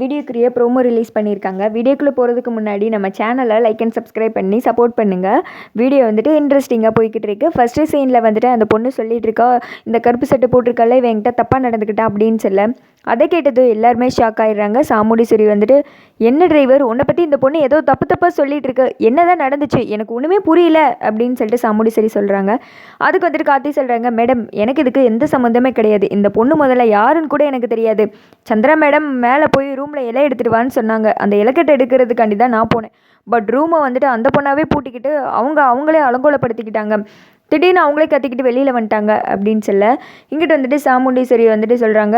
வீடியோக்குரிய promo release பண்ணியிருக்காங்க. வீடியோக்குள்ளே போகிறதுக்கு முன்னாடி நம்ம சேனலை லைக் அண்ட் சப்ஸ்கிரைப் பண்ணி சப்போர்ட் பண்ணுங்கள் வீடியோ வந்துட்டு இன்ட்ரெஸ்டிங்காக போய்கிட்டு இருக்கு. ஃபஸ்ட்டு சீனில் வந்துட்டு அந்த பொண்ணு சொல்லிட்டு இருக்கா இந்த கருப்பு சட்டை போட்டிருக்கல இவன் என்கிட்ட தப்பாக நடந்துக்கிட்டா அப்படின்னு சொல்ல. அதை கேட்டதும் எல்லாருமே ஷாக் ஆகிடுறாங்க சாமுடி சரி வந்துட்டு என்ன டிரைவர் உன்னை பற்றி இந்த பொண்ணு ஏதோ தப்பு தப்பாக சொல்லிட்டு இருக்கு. என்னதான் நடந்துச்சு? எனக்கு ஒன்றுமே புரியல அப்படின்னு சொல்லிட்டு சாமுடி சரி சொல்கிறாங்க அதுக்கு வந்துட்டு கார்த்தி சொல்கிறாங்க மேடம் எனக்கு இதுக்கு எந்த சம்மந்தமே கிடையாது. இந்த பொண்ணு முதல்ல யாருன்னு கூட எனக்கு தெரியாது. சந்திரா மேடம் மேலே போய் ரூமில் இலை எடுத்துகிட்டு வான்னு சொன்னாங்க. அந்த இலக்கட்டை எடுக்கிறதுக்காண்டி தான் நான் போனேன். பட் ரூமை வந்துட்டு அந்த பொண்ணாவே பூட்டிக்கிட்டு அவங்க அவங்களே அலங்கோலப்படுத்திக்கிட்டாங்க. திடீர்னு அவங்களே கத்திக்கிட்டு வெளியில் வந்துட்டாங்க அப்படின்னு சொல்ல. இங்கிட்டு வந்துட்டு சாமுண்டீஸ்வரி வந்துட்டு சொல்கிறாங்க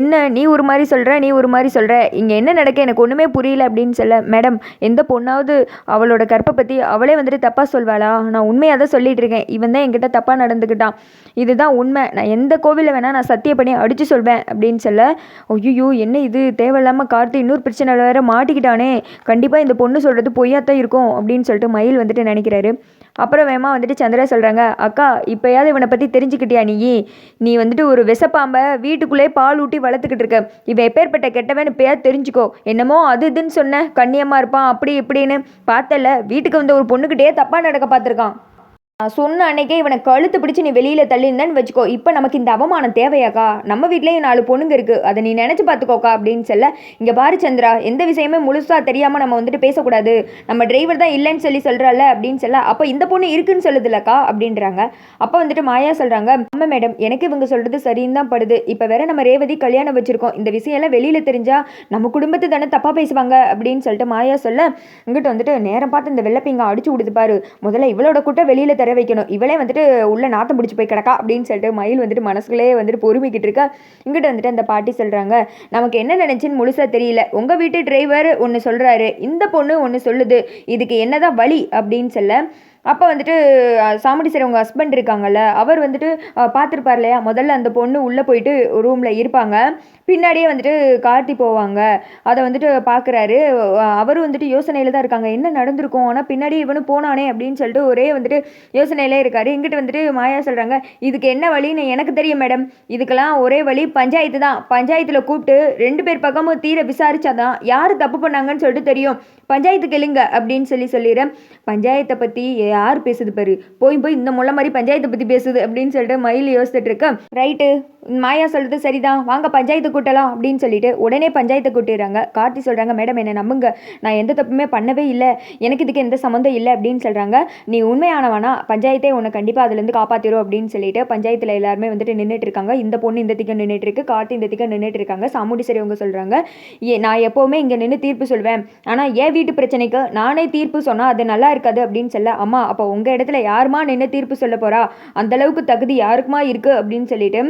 என்ன நீ ஒரு மாதிரி சொல்கிற நீ ஒரு மாதிரி சொல்கிற இங்கே என்ன நடக்க? எனக்கு ஒன்றுமே புரியல அப்படின்னு சொல்ல. மேடம் எந்த பொண்ணாவது அவளோட கற்பை பற்றி அவளே வந்துட்டு தப்பாக சொல்வாளா? நான் உண்மையாக தான் சொல்லிட்டு இருக்கேன். இவன் தான் என்கிட்ட தப்பாக நடந்துக்கிட்டான். இதுதான் உண்மை. நான் எந்த கோவிலில் வேணால் நான் சத்திய பண்ணி அடித்து சொல்வேன் அப்படின்னு சொல்ல. ஐயோ என்ன இது? தேவையில்லாமல் கார்த்தி இன்னொரு பிரச்சனை வேறு மாட்டிக்கிட்டானே. கண்டிப்பாக இந்த பொண்ணு சொல்கிறது பொய்யாத்தான் இருக்கும் அப்படின்னு சொல்லிட்டு மயில் வந்துட்டு நினைக்கிறாரு. அப்புறம் வேமா வந்துட்டு சந்திரா சொல்கிறாங்க அக்கா இப்போயாவது இவனை பற்றி தெரிஞ்சுக்கிட்டியா நீ? நீ வந்துட்டு ஒரு விசப்பாம்பை வீட்டுக்குள்ளே பால் ஊட்டி வளர்த்துக்கிட்டு இருக்க. இவன் எப்பேற்பட்ட கெட்டவன் இப்போயாவது தெரிஞ்சுக்கோ. என்னமோ அது இதுன்னு சொன்ன கண்ணியமாக இருப்பான் அப்படி இப்படின்னு. பார்த்தல வீட்டுக்கு வந்த ஒரு பொண்ணுக்கிட்டே தப்பாக நடக்க பார்த்துருக்கான். நான் சொன்ன அன்னைக்கே இவனை கழுத்து பிடிச்சி நீ வெளியில் தள்ளியிருந்தேன்னு வச்சுக்கோ. இப்போ நமக்கு இந்த அவமானம் தேவையாக்கா? நம்ம வீட்லேயும் நாலு பொண்ணுங்க இருக்குது அதை நீ நினச்சி பார்த்துக்கோக்கா அப்படின்னு சொல்ல இங்கே பாரு சந்திரா எந்த விஷயமே முழுசாக தெரியாமல் நம்ம வந்துட்டு பேசக்கூடாது. நம்ம டிரைவர் தான் இல்லைன்னு சொல்லி சொல்கிறாள் அப்படின்னு சொல்ல அப்போ இந்த பொண்ணு இருக்குன்னு சொல்லுதுலக்கா அப்படின்றாங்க. அப்போ வந்துட்டு மாயா சொல்கிறாங்க அம்மா மேடம் எனக்கு இவங்க சொல்கிறது சரின்னு தான் படுது. இப்போ வேற நம்ம ரேவதி கல்யாணம் வச்சுருக்கோம். இந்த விஷயம்லாம் வெளியில் தெரிஞ்சால் நம்ம குடும்பத்தை தானே தப்பாக பேசுவாங்க? அப்படின்னு சொல்லிட்டு மாயா சொல்ல இங்கிட்ட வந்துட்டு நேரம் பார்த்து இந்த வெள்ளப்பிங்க அடிச்சு விடுது பாரு. முதல்ல இவளோட கூட்ட வெளியில் தர வைக்கணும். இவளே வந்துட்டு உள்ள நாத்தம் பிடிச்சி போய் கிடக்கா அப்படின்னு சொல்லிட்டு மயில் வந்துட்டு மனசுக்குள்ளே வந்துட்டு பொறுமிக்கிட்டு இருக்கா. இங்கிட்ட வந்துட்டு அந்த பாட்டி சொல்கிறாங்க நமக்கு என்ன நினச்சின்னு முழுசாக தெரியல. உங்கள் வீட்டு டிரைவர் ஒன்று சொல்கிறாரு இந்த பொண்ணு ஒன்று சொல்லுது. இதுக்கு என்னதான் வழி? அப்படின்னு சொல்ல அப்போ வந்துட்டு சாமுண்டி சார் உங்கள் ஹஸ்பண்ட் இருக்காங்கல்ல அவர் வந்துட்டு பார்த்துருப்பார் இல்லையா? முதல்ல அந்த பொண்ணு உள்ளே போயிட்டு ரூமில் இருப்பாங்க. பின்னாடியே வந்துட்டு கார்த்தி போவாங்க. அதை வந்துட்டு பார்க்குறாரு அவரும் வந்துட்டு யோசனையில் தான் இருக்காங்க. என்ன நடந்திருக்கும்? ஆனால் பின்னாடி இவனு போனானே அப்படின்னு சொல்லிட்டு ஒரே வந்துட்டு யோசனையிலே இருக்காரு. இங்கிட்டு வந்துட்டு மாயா சொல்கிறாங்க இதுக்கு என்ன வழின்னு எனக்கு தெரியும் மேடம் இதுக்கெல்லாம் ஒரே வழி பஞ்சாயத்து தான். பஞ்சாயத்தில் கூப்பிட்டு ரெண்டு பேர் பக்கமும் தீர விசாரிச்சாதான் யார் தப்பு பண்ணாங்கன்னு சொல்லிட்டு தெரியும். பஞ்சாயத்து கெளுங்க அப்படின்னு சொல்லி சொல்லிடுறேன். பஞ்சாயத்தை பற்றி யார் பேசுது பாரு? போய் போய் இந்த முள்ள மாதிரி பஞ்சாயத்தை பற்றி பேசுது அப்படின்னு சொல்லிட்டு மயில் யோசிச்சுட்டு இருக்கேன் ரைட்டு மாயா சொல்கிறது சரிதான். வாங்க பஞ்சாயத்து கூட்டலாம் அப்படின்னு சொல்லிட்டு உடனே பஞ்சாயத்தை கூட்டிடுறாங்க. கார்த்தி சொல்கிறாங்க மேடம் என்னை நம்புங்க. நான் எந்த தப்புமே பண்ணவே இல்லை. எனக்கு இதுக்கு எந்த சம்மந்தம் இல்லை அப்படின்னு சொல்கிறாங்க நீ உண்மையானவனா? பஞ்சாயத்தே உன்னை கண்டிப்பாக அதுலேருந்து காப்பாற்றிடும் அப்படின்னு சொல்லிட்டு பஞ்சாயத்தில் எல்லாருமே வந்துட்டு நின்றுட்டு இருக்காங்க இந்த பொண்ணு இந்த திக்கம் நின்றுட்டு இருக்கு கார்த்தி இந்த திக்கம் நின்றுட்டு இருக்காங்க சாமுடி சரி அவங்க சொல்கிறாங்க ஏ நான் எப்போவுமே இங்கே நின்று தீர்ப்பு சொல்வேன். ஆனால் ஏன் வீட்டு பிரச்சனைக்கு? நானே தீர்ப்பு சொன்னால் அது நல்லா இருக்காது அப்படின்னு சொல்ல அம்மா அப்போ உங்கள் இடத்துல யாருமா நின்று தீர்ப்பு சொல்ல போகிறா அந்தளவுக்கு தகுதி யாருக்குமா இருக்குது அப்படின்னு சொல்லிட்டு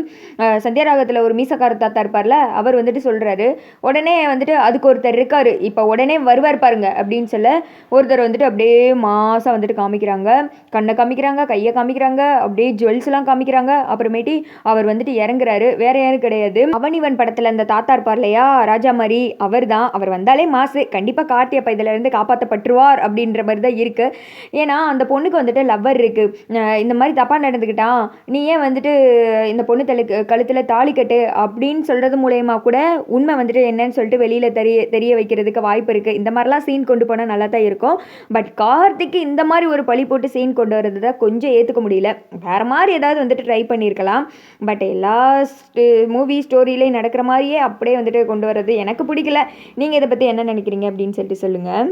சந்தியாராகத்தில் ஒரு மீசக்கார தாத்தா இருப்பார்ல அவர் வந்துட்டு சொல்கிறாரு உடனே வந்துட்டு அதுக்கு ஒருத்தர் இருக்கார் இப்போ உடனே வருவார் பாருங்க அப்படின்னு சொல்ல ஒருத்தர் வந்துட்டு அப்படியே மாதம் வந்துட்டு காமிக்கிறாங்க. கண்ணை காமிக்கிறாங்க கையை காமிக்கிறாங்க அப்படியே ஜுவல்ஸ்லாம் காமிக்கிறாங்க. அப்புறமேட்டி அவர் வந்துட்டு இறங்குறாரு. வேற யாரும் கிடையாது. அவனிவன் படத்தில் அந்த தாத்தா இருப்பார் இல்லையா ராஜா மாதிரி அவர் தான். அவர் வந்தாலே மாசு. கண்டிப்பாக கார்த்தி அப்போ இதிலேருந்து காப்பாற்றப்பட்டுருவார் அப்படின்ற மாதிரி தான் இருக்குது ஏன்னா அந்த பொண்ணுக்கு வந்துட்டு லவ்வர் இருக்குது இந்த மாதிரி தப்பாக நடந்துக்கிட்டான். நீ ஏன் வந்துட்டு இந்த பொண்ணு தலுக்கு கழுத்தில் தாலி கட்டு அப்படின்னு சொல்கிறது மூலயமா கூட உண்மை வந்துட்டு என்னன்னு சொல்லிட்டு வெளியில் தெரிய தெரிய வைக்கிறதுக்கு வாய்ப்பு இருக்குது இந்த மாதிரிலாம் சீன் கொண்டு போனால் நல்லா தான் இருக்கும். பட் கார்த்திக்கு இந்த மாதிரி ஒரு பழி போட்டு சீன் கொண்டு வரது தான் கொஞ்சம் ஏற்றுக்க முடியல. வேறு மாதிரி ஏதாவது வந்துட்டு ட்ரை பண்ணியிருக்கலாம் பட் எல்லா மூவி ஸ்டோரியிலையும் நடக்கிற மாதிரியே அப்படியே வந்துட்டு கொண்டு வர்றது எனக்கு பிடிக்கல. நீங்கள் இதை பற்றி என்ன நினைக்கிறீங்க அப்படின்னு சொல்லிட்டு சொல்லுங்கள்